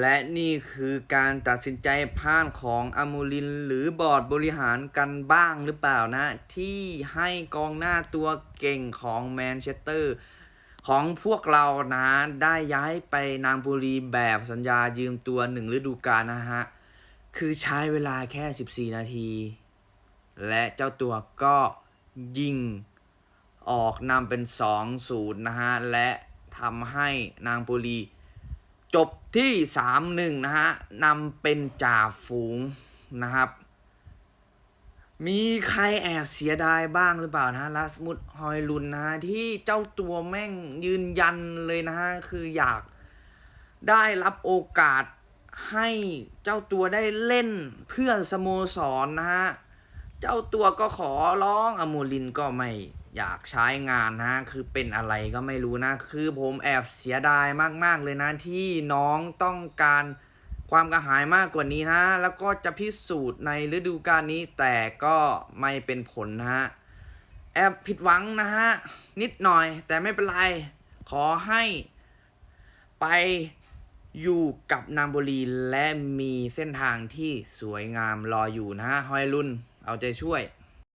และนี่คือการตัดสินใจพลาดของอมูลินหรือบอร์ดบริหารกันบ้างหรือเปล่านะ ที่ให้กองหน้าตัวเก่งของแมนเชสเตอร์ ของพวกเรานะได้ย้ายไปนางบุรีแบบสัญญายืมตัวหนึ่งฤดูกาลนะฮะ คือใช้เวลาแค่ 14 นาที และเจ้าตัวก็ยิงออกนำเป็น 2-0 นะฮะ และทำให้นางบุรี จบที่ 3-1 นะฮะนำเป็นจ่าฝูงนะครับ มีใครแอบเสียดายบ้างหรือเปล่านะลัสมุดฮอยลุนนะฮะที่เจ้าตัวแม่งยืนยันเลยนะฮะ คืออยากได้รับโอกาสให้เจ้าตัวได้เล่นเพื่อสโมสรนะฮะ เจ้าตัวก็ขอร้องอโมลินก็ไม่ อยากใช้งานนะ คือเป็นอะไรก็ไม่รู้นะ คือผมแอบเสียดายมาก ๆ เลยนะ ที่น้องต้องการความกระหายมากกว่านี้นะ แล้วก็จะพิสูจน์ในฤดูกาลนี้แต่ก็ไม่เป็นผลนะฮะ แอบผิดหวังนะฮะ นิดหน่อย แต่ไม่เป็นไร ขอให้ไปอยู่กับนางบุรีและมีเส้นทางที่สวยงามรออยู่นะฮะ ฮอยลุนเอาใจช่วย